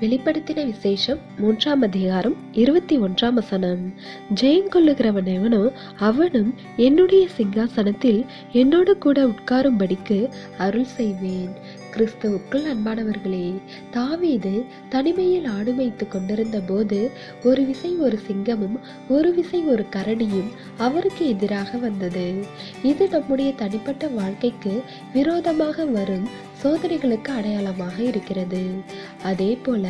வெளிப்படுத்தின விசேஷம் மூன்றாம் அதிகாரம் இருபத்தி ஒன்றாம் வசனம். ஜெயங்கொள்ளுகிறவன் எவனோ அவனும் என்னுடைய சிங்காசனத்தில் என்னோடு கூட உட்காரும்படிக்கு அருள் செய்வேன். கிறிஸ்துவுக்குள் அன்பானவர்களே தாவீது தனிமையில் ஆடு மேய்த்து கொண்டிருந்த போது ஒரு விசை ஒரு சிங்கமும் ஒரு விசை ஒரு கரடியும் அவருக்கு எதிராக வந்தது. இது நம்முடைய தனிப்பட்ட வாழ்க்கைக்கு விரோதமாக வரும் சோதனைகளுக்கு அடையாளமாக இருக்கிறது. அதே போல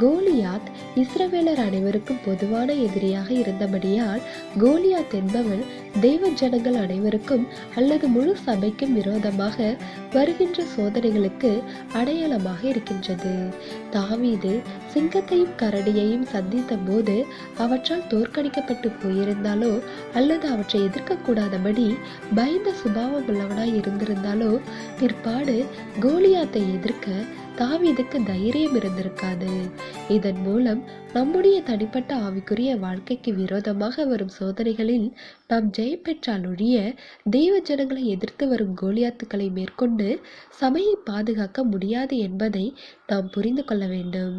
கோலியாத் இஸ்ரவேலர் அனைவருக்கும் பொதுவான எதிரியாக இருந்தபடியால் கோலியாத் என்பவன் தெய்வ ஜனங்கள் அனைவருக்கும் அல்லது முழு சபைக்கும் விரோதமாக வருகின்ற சோதனைகளுக்கு அடையாளமாக இருக்கின்றது. தாவீது சிங்கத்தையும் கரடியையும் சந்தித்த போது அவற்றால் தோற்கடிக்கப்பட்டு போயிருந்தாலோ அல்லது அவற்றை எதிர்க்கக்கூடாதபடி பயந்த சுபாவம் உள்ளவனாய் இருந்திருந்தாலோ பிற்பாடு கோலியாத்தை எதிர்க்க தாவீதுக்கு தைரியம் இருந்திருக்காது. இதன் மூலம் நம்முடைய தனிப்பட்ட ஆவிக்குரிய வாழ்க்கைக்கு விரோதமாக வரும் சோதனைகளில் நாம் ஜெயம் பெற்றால் ஒழிய தெய்வ ஜனங்களை எதிர்த்து வரும் கோலியாத்துக்களை மேற்கொண்டு சபையை பாதுகாக்க முடியாது என்பதை நாம் புரிந்து கொள்ள வேண்டும்.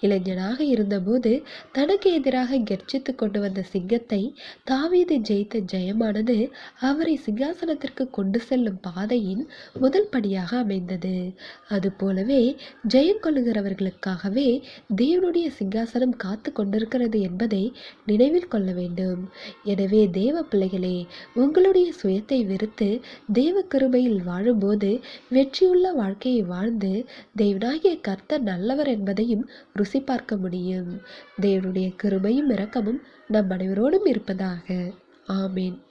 இளைஞனாக இருந்தபோது தனக்கு எதிராக கெர்ச்சித்து கொண்டு வந்த சிங்கத்தை தாவீது ஜெயித்த ஜெயமானது அவரை சிங்காசனத்திற்கு கொண்டு செல்லும் பாதையின் முதல் படியாக அமைந்தது. அதுபோலவே ஜெயம் கொள்ளுகிறவர்களுக்காகவே தேவனுடைய சிங்காசனம் காத்து கொண்டிருக்கிறது என்பதை நினைவில் கொள்ள வேண்டும். எனவே தேவ பிள்ளைகளே உங்களுடைய சுயத்தை வெறுத்து தேவ கிருபையில் வாழும்போது வெற்றியுள்ள வாழ்க்கையை வாழ்ந்து தேவனாகிய கர்த்தர் நல்லவர் என்பதையும் ருசி பார்க்க முடியும். தேவனுடைய கிருபையும் இரக்கமும் நம் அனைவரோடும் இருப்பதாக. ஆமீன்.